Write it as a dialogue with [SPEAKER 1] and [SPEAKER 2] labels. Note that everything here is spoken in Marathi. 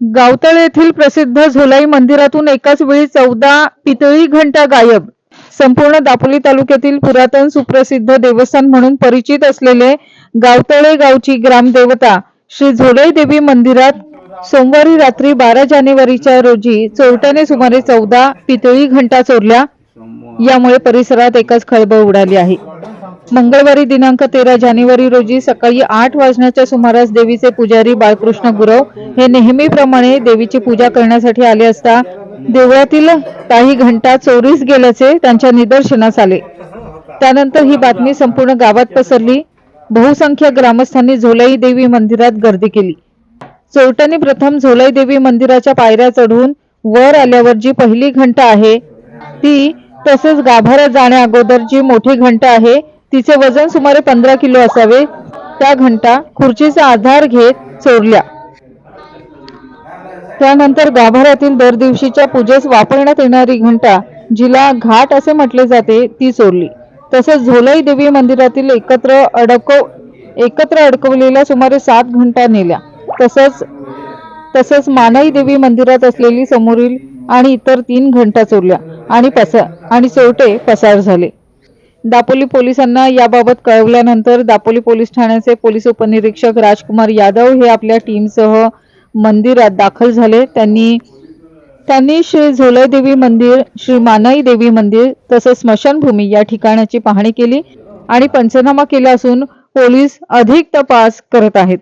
[SPEAKER 1] गावतळ येथील प्रसिद्ध झोलाई मंदिरातून एकाच वेळी चौदा पितळी घंटा गायब. संपूर्ण दापोली तालुक्यातील पुरातन सुप्रसिद्ध देवस्थान म्हणून परिचित असलेले गावतळे गावची ग्रामदेवता श्री झोलाई देवी मंदिरात सोमवारी रात्री बारा जानेवारीच्या रोजी चोरट्याने सुमारे चौदा पितळी घंटा चोरल्या. यामुळे परिसरात एकच खळबळ उडाली आहे. मंगळवारी दिनांक तेरा जानेवारी रोजी सकाळी आठ वाजण्याच्या सुमारास देवीचे पुजारी बाळकृष्ण गुरव हे नेहमीप्रमाणे देवीची पूजा करण्यासाठी आले असता देवळातील काही घंटा चोरीस गेल्याचे त्यांच्या निदर्शनास आले. त्यानंतर ही बातमी संपूर्ण गावात पसरली. बहुसंख्य ग्रामस्थांनी झोलाई देवी मंदिरात गर्दी केली. चोरट्यांनी प्रथम झोलाई देवी मंदिराच्या पायऱ्या चढून वर आल्यावर जी पहिली घंटा आहे ती तसेच गाभाऱ्यात जाण्या अगोदर जी मोठी घंटा आहे तिचे वजन सुमारे पंधरा किलो असावे. त्या घंटा खुर्चीचा आधार घेत चोरल्या. त्यानंतर गाभाऱ्यातील दर दिवशीच्या पूजेस वापरण्यात येणारी घंटा जिला घाट असे म्हटले जाते ती चोरली. तसेच झोलाई देवी मंदिरातील एकत्र अडकव एकत्र अडकवलेल्या सुमारे सात घंटा नेल्या. तसंच तसंच मानाई देवी मंदिरात असलेली समोरील आणि इतर तीन घंटा चोरल्या आणि पस आणि चोरटे पसार झाले. दापोली पोलिसांना याबाबत कळवल्यानंतर दापोली पोलीस ठाण्याचे पोलीस उपनिरीक्षक राजकुमार यादव हे आपल्या टीमसह मंदिरात दाखल झाले. त्यांनी त्यांनी श्री झोलाई देवी मंदिर श्री मानाई देवी मंदिर तसेच स्मशानभूमी या ठिकाणाची पाहणी केली आणि पंचनामा केला असून पोलीस अधिक तपास करत आहेत.